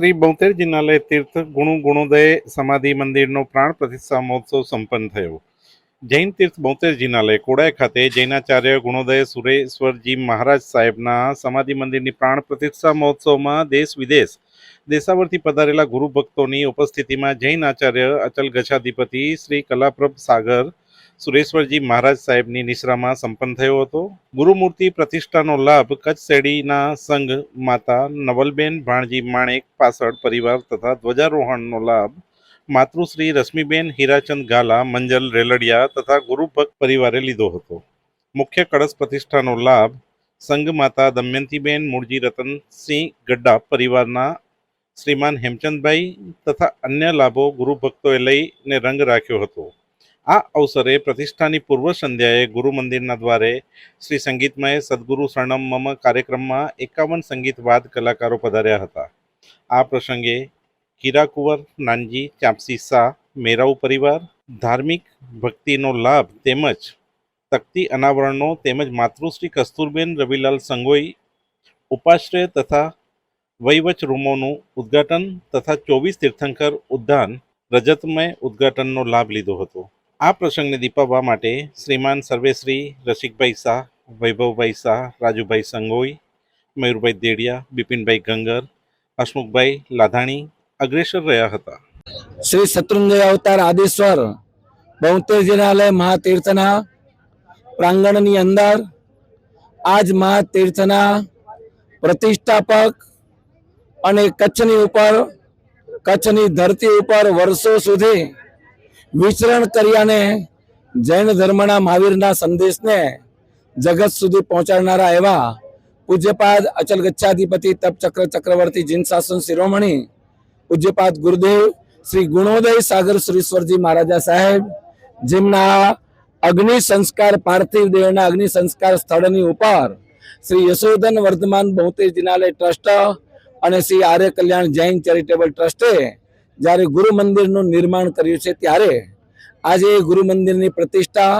શ્રી બોતેર જિનાલય તીર્થ ગુણુ ગુણોદય સમાધિ મંદિરનો પ્રાણ પ્રતિષ્ઠા મહોત્સવ સંપન્ન થયો. જૈન તીર્થ બોતેર જિનાલય કોડાય ખાતે જૈનાચાર્ય ગુણોદય સુરેશ્વરજી મહારાજ સાહેબના સમાધિ મંદિરની પ્રાણ પ્રતિષ્ઠા મહોત્સવમાં દેશ વિદેશ દેશાવરથી પધારેલા ગુરુ ભક્તોની ઉપસ્થિતિમાં જૈન આચાર્ય અચલ ગછાધિપતિ શ્રી કલાપ્રભ સાગર સુરેશ્વરજી મહારાજ સાહેબની નિશ્રામાં સંપન્ન થયો હતો. ગુરુમૂર્તિ પ્રતિષ્ઠાનો લાભ કચ્છ શેડીના સંઘ માતા નવલબેન ભાણજી માણેક પાસળ પરિવાર તથા ધ્વજારોહણનો લાભ માતૃશ્રી રશ્મિબેન હીરાચંદ ગાલા મંજલ રેલડિયા તથા ગુરુભક્ત પરિવારે લીધો હતો. મુખ્ય કળશ પ્રતિષ્ઠાનો લાભ સંઘ માતા દમયંતીબેન મૂળજી રતનસિંહ ગડ્ડા પરિવારના શ્રીમાન હેમચંદભાઈ તથા અન્ય લાભો ગુરુભક્તોએ લઈને રંગ રાખ્યો હતો. આ અવસરે પ્રતિષ્ઠાની પૂર્વ સંધ્યાએ ગુરુ મંદિરના દ્વારે શ્રી સંગીતમય સદગુરુ શરણમ મમ કાર્યક્રમમાં એકાવન સંગીતવાદ કલાકારો પધાર્યા હતા. આ પ્રસંગે કીરાકુંવર, નાનજી, ચાપસી શાહ, મેરાઉ પરિવાર, ધાર્મિક ભક્તિનો લાભ તેમજ તકતી અનાવરણનો તેમજ માતૃશ્રી કસ્તુરબેન રવિલાલ સંગોઈ, ઉપાશ્રય તથા વહીવચ રૂમોનું ઉદ્ઘાટન તથા ચોવીસ તીર્થંકર ઉદ્યાન રજતમય ઉદ્ઘાટનનો લાભ લીધો હતો. આ પ્રસંગને દીપાવવા માટે શ્રીમાન સર્વેશ્રી રસિકભાઈ શાહ, વૈભવભાઈ શાહ, રાજુભાઈ સંગોઈ, મયુરભાઈ દેડિયા, બિપિનભાઈ ગંગર, હસમુખભાઈ લાધાણી અગ્રેસર રહ્યા હતા. શ્રી શત્રુંજય અવતાર આદેશ્વર બોતેર જિનાલય મહાતીર્થના પ્રાંગણની અંદર આજ મહાતીર્થના પ્રતિષ્ઠાપક અને કચ્છની ઉપર, કચ્છની ધરતી ઉપર વર્ષો સુધી વિચરણ કર્યાને જૈન ધર્મના મહાવીરના સંદેશને જગત સુધી પહોંચાડનારા એવા પૂજ્યપાદ અચલ ગચ્છાધિપતિ તપચક્ર ચક્રવર્તી જીન શાસન શિરોમણી પૂજ્યપાદ ગુરુદેવ શ્રી ગુણોદય સાગર સુરેશ્વરજી મહારાજા સાહેબ, જેમના અગ્નિ સંસ્કાર પાર્થિવ દેવના અગ્નિ સંસ્કાર સ્થળની ઉપર શ્રી યશોધન વર્ધમાન બહુતેજ દિનાલય ટ્રસ્ટ અને શ્રી આર્ય કલ્યાણ જૈન ચેરિટેબલ ટ્રસ્ટે જ્યારે ગુરુ મંદિરનું નિર્માણ કર્યું છે ત્યારે આજે ગુરુ મંદિરની પ્રતિષ્ઠા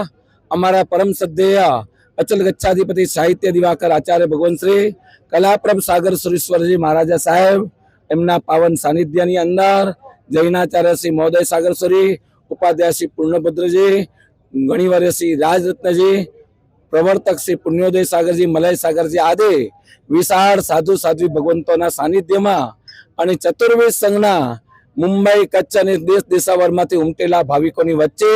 અમારા પરમ શ્રદ્ધેય અચલ ગચ્છાધિપતિ સાહિત્ય દિવાકર આચાર્ય ભગવાન શ્રી કલાપ્રભ સાગર સુરેશ્વરજી મહારાજા સાહેબ, એમના પાવન સાનિધ્યની અંદર જૈનાચાર્ય શ્રી મહોદય સાગરશ્રી ઉપાધ્યાય શ્રી પૂર્ણભદ્રજી, ગણિવર્ય શ્રી રાજરત્નજી, પ્રવર્તક શ્રી પુણ્યોદય સાગરજી, મલય સાગરજી આદિ વિશાળ સાધુ સાધ્વી ભગવંતોના સાનિધ્યમાં અને ચતુર્વેદ સંઘના મુંબઈ કચ્છ અને દેશ દેશાવરમાંથી ઉમટેલા ભાવિકોની વચ્ચે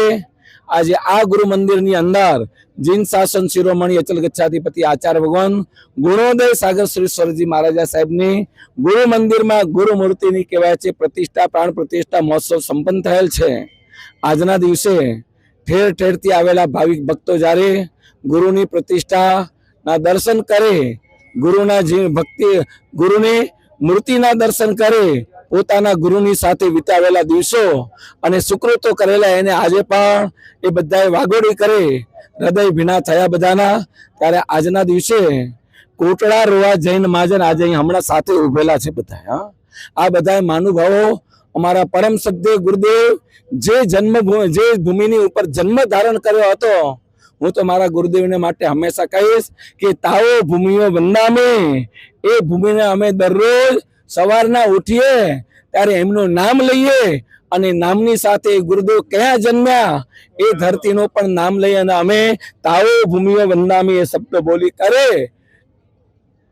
આજે આ ગુરુ મંદિરની અંદર જીન શાસન શિરોમણી અચલ ગચ્છાધિપતિ આચાર્ય ભગવાન ગુણોદય સાગર સુરેશ્વરજી મહારાજા સાહેબની ગુરુ મંદિરમાં ગુરુ મૂર્તિની કહેવાય છે પ્રતિષ્ઠા, પ્રાણ પ્રતિષ્ઠા, મહોત્સવ સંપન્ન થયેલ છે. આજના દિવસે ઠેર ઠેરથી આવેલા ભાવિક ભક્તો જ્યારે ગુરુની પ્રતિષ્ઠાના દર્શન કરે, ગુરુના જી ભક્તિ, ગુરુની મૂર્તિના દર્શન કરે પોતાના ગુરુની સાથે વિતાવેલા દિવસો અને સુકૃતો કરેલા એને આજે પણ એ બધાએ વાગોડી કરે. હૃદય ભીના થયા બધાના. ત્યારે આજના દિવસે કોટડા રોવા જૈન મહાજન આજે હમણાં સાથે ઉભેલા છે બધા હા. આ બધા મહાનુભાવો, અમારા પરમ સદ્ય ગુરુદેવ, જે જન્મભૂમિ જે ભૂમિની ઉપર જન્મ ધારણ કર્યો હતો, હું તો મારા ગુરુદેવને માટે હંમેશા કહીશ કે તાઓ ભૂમિઓ વંદામે. એ ભૂમિને અમે દરરોજ સવારના ઉઠીએ, ત્યારે એમનું નામ લઈએ અને નામની સાથે ગુરુદેવ ક્યાં જન્મ્યા, એ ધરતીનું પણ નામ લઈએ અને અમે તાવો ભૂમિઓ વંદામી એ શબ્દ બોલી કરે.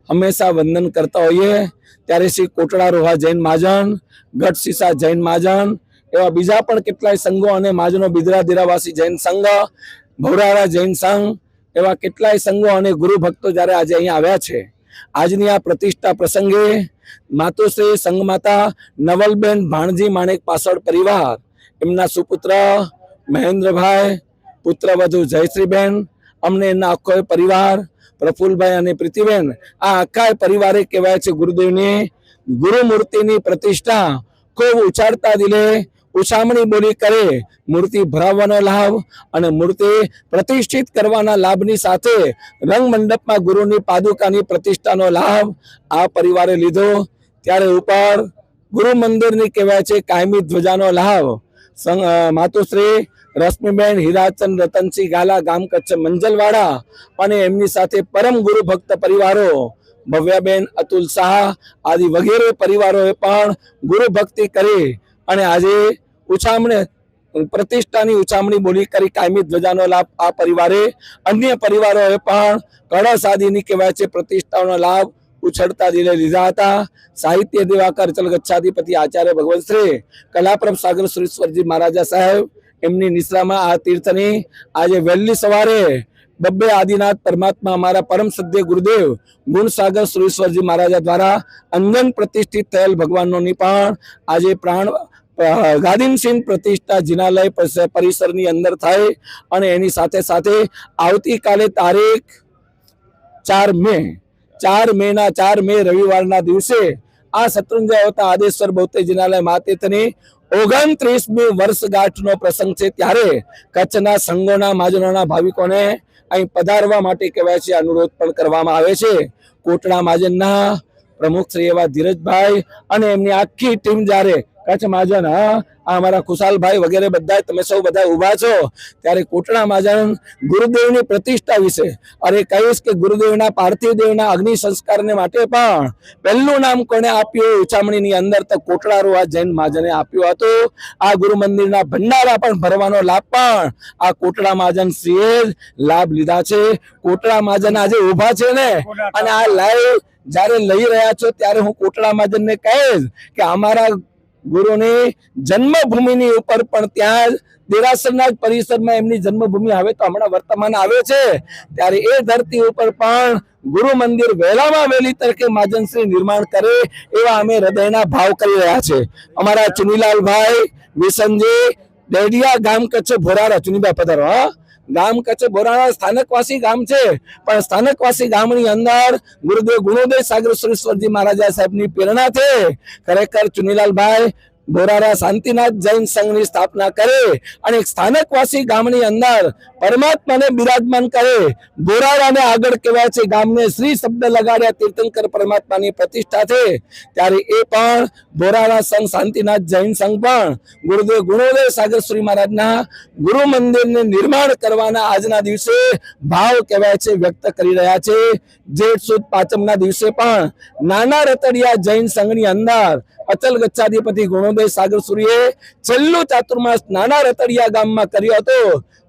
હંમેશા વંદન કરતા હોઈએ. ત્યારે શ્રી કોટડા રોહા જૈન મહાજન, ગઢ સીસા જૈન મહાજન, એવા બીજા પણ કેટલાય સંઘો અને મહાજનો બિદરા દિરાવાસી જૈન સંઘ ભવરારા જૈન સંઘ, એવા કેટલાય સંઘો અને ગુરુ ભક્તો જ્યારે આજે અહીંયા આવ્યા છે. આજની આ પ્રતિષ્ઠા પ્રસંગે માતુશ્રી સંગમાતા નવલબેન ભાણજી માણેક પાછળ પરિવાર, એમના સુપુત્ર મહેન્દ્રભાઈ પુત્રવધુ જયશ્રીબેન, અમને એમના આખો પરિવાર, પ્રફુલભાઈ અને પ્રીતિબેન, આ આખા પરિવારે કહેવાય છે ગુરુદેવની ગુરુમૂર્તિની પ્રતિષ્ઠા ખૂબ ઉછાળતા દિલે ઉછામણી બોલી કરે, મૂર્તિ ભરાવવાનો લાભ અને મૂર્તિ પ્રતિષ્ઠિત કરવાના લાભની સાથે રંગ મંડપમાં ગુરુની પાદુકાની પ્રતિષ્ઠાનો લાભ આ પરિવારે લીધો. ત્યારે ઉપર ગુરુ મંદિરની કહેવાય છે કાયમી ધ્વજાનો લાભ. માતુશ્રી રશ્મિબેન, હીરાચંદ, રતનસિંહ, ગાલા, ગામ કચ્છ, મંજલવાડા અને એમની સાથે પરમ ગુરુ ભક્ત પરિવારો, ભવ્યાબેન, અતુલ શાહ આદિ વગેરે પરિવારોએ પણ ગુરુ ભક્તિ કરી અને આજે ઉછામણે, પ્રતિષ્ઠાની ઉછામણી બોલી કરી કાયમી ધ્વજાનો લાભ આ પરિવારે. અન્ય પરિવારોએ પણ કળશ આદિની કહેવાય છે, પ્રતિષ્ઠાનો લાભ ઉછળતા દિલે લીધા હતા. સાહિત્ય દિવાકર ચલગચ્છાધિપતિ આચાર્ય ભગવંતશ્રી કલાપ્રભ સાગર સુરેશ્વરજી મહારાજા સાહેબ, એમની નિશ્રામાં આ તીર્થની આજે વહેલી સવારે બબ્બે આદિનાથ પરમાત્મા અમારા પરમ સદ્ય ગુરુદેવ ગુણસાગર સુરેશ્વરજી મહારાજા દ્વારા અંગન પ્રતિષ્ઠિત થયેલ ભગવાનોની પણ આજે પ્રાણ અ, પ્રતિષ્ઠા જિનાલય પરિસ- પરિસરની અંદર થાય અને એની સાથે સાથે આવતીકાલે તારીખ ચાર મે ચાર મે ના ચાર મે રવિવારના દિવસે આ શત્રુંજય અવતા આદેશ્વર બૌદ્ધ જિનાલય માતેથની ઓગણત્રીસમી વર્ષગાંઠનો પ્રસંગ છે ત્યારે કચ્છના સંઘોના મહાજનોના ભાવિકોને અહીં પધારવા માટે કહેવાય છે અનુરોધ પણ કરવામાં આવે છે. કોટડા મહાજનના પ્રમુખ શ્રી એવા ધીરજભાઈ અને એમની આખી ટીમ જ્યારે કચ્છ મહાજન, હા, આ અમારા ખુશાલભાઈ વગેરે બધા તમે સૌ બધા ઊભા છો. ત્યારે કોટડા મહાજન ગુરુદેવની પ્રતિષ્ઠા વિશે, અરે કહીશ કે ગુરુદેવના પાર્થિવ દેવના અગ્નિ સંસ્કારને માટે પણ પહેલું નામ કોને આપ્યું ઉચામણીની અંદર તો કોટડારો આ જૈન મહાજને આપ્યું હતું. આ ગુરુ મંદિરના ભંડારા પણ ભરવાનો લાભ પણ આ કોટડા મહાજન શ્રીએ લાભ લીધા છે. કોટડા મહાજન આજે ઊભા છે ને, અને આ લાઈવ જ્યારે લઈ રહ્યા છો ત્યારે હું કોટડા મહાજનને કહીશ કે અમારા ગુરુની જન્મભૂમિની ઉપર પણ ત્યાં દેરાસરના જ પરિસરમાં એમની જન્મભૂમિ આવે તો હમણાં વર્તમાન આવે છે. ત્યારે એ ધરતી ઉપર પણ ગુરુ મંદિર વહેલામાં વહેલી તરીકે માજનશ્રી નિર્માણ કરે એવા અમે હૃદયના ભાવ કરી રહ્યા છે. અમારા ચુનીલાલભાઈ, વિસનજી, ડેડિયા ગામ કચ્છ ભોરાડા ચુનીભાઈ પધારો, હા. ગામ કચ્છ બોરાણા સ્થાનકવાસી ગામ છે. પણ સ્થાનકવાસી ગામની અંદર ગુરુદેવ ગુણોદય સાગર સુરેશ્વરજી મહારાજા સાહેબની પ્રેરણા છે. ખરેખર ચુનીલાલભાઈ બોરારા શાંતિનાથ જૈન સંઘની સ્થાપના કરે અને સ્થાનકવાસી ગામની અંદર પરમાત્માને બિરાજમાન કરે. બોરારાને આગળ કહેવાય છે ગામને શ્રી શબ્દ લગાડ્યા તીર્થંકર પરમાત્માની પ્રતિષ્ઠા છે. ત્યારે એ પણ બોરારા સંઘ, શાંતિનાથ જૈન સંઘ પણ ગુરુદેવ ગુણોદય સાગર શ્રી મહારાજના ગુરુ મંદિરને નિર્માણ કરવાના આજના દિવસે ભાવ કહેવાય છે, વ્યક્ત કરી રહ્યા છે. જેઠ સુદ પાંચમના દિવસે પણ નાના રતડિયા જૈન સંઘની અંદર અચલ ગચ્છાધિપતિ ગુણોદય સાગર સૂર્યે છેલ્લું ચાતુર્માસ નાના રતડિયા ગામમાં કર્યો હતો.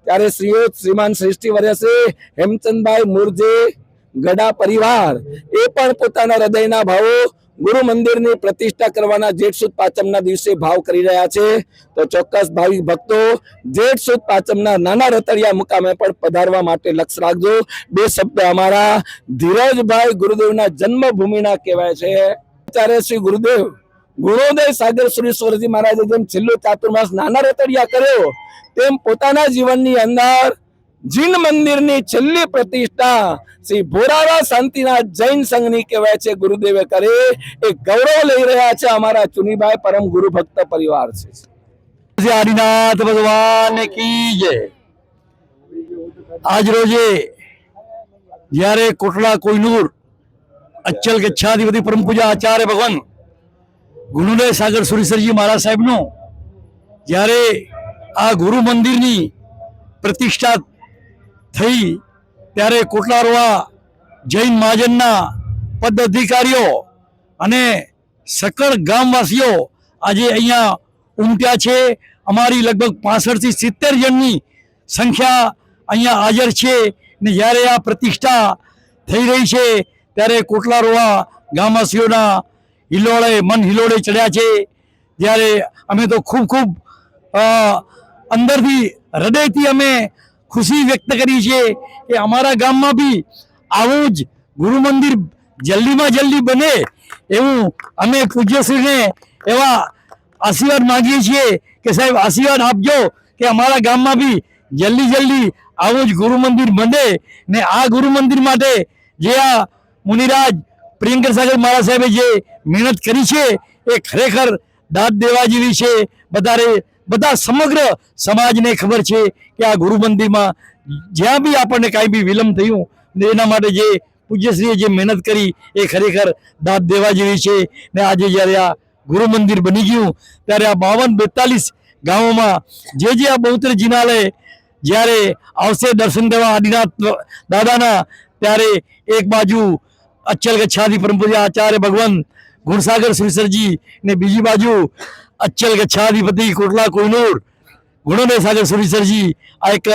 ત્યારે શ્રીઓ શ્રીમાન શ્રેષ્ઠી વર્યસે હેમચંદભાઈ મુરજે ગડા પરિવાર. એ પણ પોતાના હૃદયના ભાવો ગુરુ મંદિરની પ્રતિષ્ઠા કરવાના જેઠ સુદ પાંચમના દિવસે ભાવ કરી રહ્યા છે. તો ચોક્કસ ભાવિક ભક્તો, જેઠ સુદ પાંચમના નાના રતડિયા મુકામે પણ પધારવા માટે લક્ષ રાખજો. બે શબ્દ અમારા ધીરજભાઈ ગુરુદેવના જન્મભૂમિના કહેવાય છે. ત્યારે શ્રી ગુરુદેવ ગુણોદય સાગર સુરેશ્વરજી મહારાજે જેમ છેલ્લો ચાતુર્માસ નાના રતડિયા કર્યો, તેમ પોતાના જીવનની અંદર જીન મંદિરની છેલ્લી પ્રતિષ્ઠા શ્રી ભોરાવા શાંતિનાથ જૈન સંઘની કહેવાય છે. ગુરુદેવે કરે એ ગૌરવ લઈ રહ્યા છે અમારા ચુનીભાઈ પરમ ગુરુ ભક્ત પરિવાર છે. શ્રી આદિનાથ ભગવાન કી જય. આજ રોજે જ્યારે કોટડા કોઈનુર અચ્ચલ ગચ્છાધિપતિ પરમ પૂજા આચાર્ય ભગવાન ગુરુદય સાગર સુરેશ્વરજી મહારાજ સાહેબનો, જ્યારે આ ગુરુ મંદિરની પ્રતિષ્ઠા થઈ, ત્યારે કોટલારોવા જૈન મહાજનના પદ અધિકારીઓ અને સકળ ગામવાસીઓ આજે અહીંયા ઉમટ્યા છે. અમારી લગભગ પાસઠથી સિત્તેર જણની સંખ્યા અહીંયા હાજર છે ને જ્યારે આ પ્રતિષ્ઠા થઈ રહી છે, ત્યારે કોટલારોવા ગામવાસીઓના હિલોળે, મન હિલોળે ચડ્યા છે. જ્યારે અમે તો ખૂબ ખૂબ અંદરથી, હૃદયથી અમે ખુશી વ્યક્ત કરી છે કે અમારા ગામમાં બી આવું જ ગુરુ મંદિર જલ્દીમાં જલ્દી બને એવું અમે પૂજ્યશ્રીને એવા આશીર્વાદ માગીએ છીએ કે સાહેબ આશીર્વાદ આપજો કે અમારા ગામમાં બી જલ્દી જલ્દી આવું જ ગુરુ મંદિર બને ને આ ગુરુ મંદિર માટે જે આ મુનિરાજ પ્રિયંકર સાગર મારા સાહેબે જે મહેનત કરી છે, એ ખરેખર દાદ દેવા જેવી છે. બધારે, બધા સમગ્ર સમાજને ખબર છે કે આ ગુરુ મંદિરમાં જ્યાં બી આપણને કાંઈ બી વિલંબ થયું એના માટે જે પૂજ્યશ્રીએ જે મહેનત કરી, એ ખરેખર દાદ દેવા જેવી છે. ને આજે જ્યારે આ ગુરુ મંદિર બની ગયું, ત્યારે આ બાવન બેતાલીસ ગામોમાં જે જે આ બહુતર જિનાલય જ્યારે આવશે દર્શન કરવા આદિનાથ દાદાના, ત્યારે એક બાજુ અચ્ચલ ગચ્છાથી પરમ પૂજ્ય આચાર્ય ભગવાન ગુણસાગર સુરેશ્વરજી ને બીજી બાજુ અચલ ગચ્છાધિપતિ કોટલા કોઈનોર ગુણોદય સાગર સુરેશ્વરજી આ એક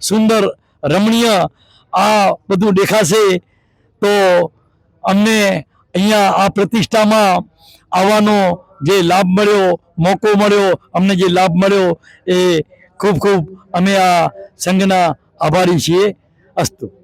સુંદર રમણીય આ બધું દેખાશે તો અમને અહીંયા આ પ્રતિષ્ઠામાં આવવાનો જે લાભ મળ્યો, મોકો મળ્યો, અમને જે લાભ મળ્યો એ ખૂબ ખૂબ અમે આ સંઘના આભારી છીએ. અસ્તુ.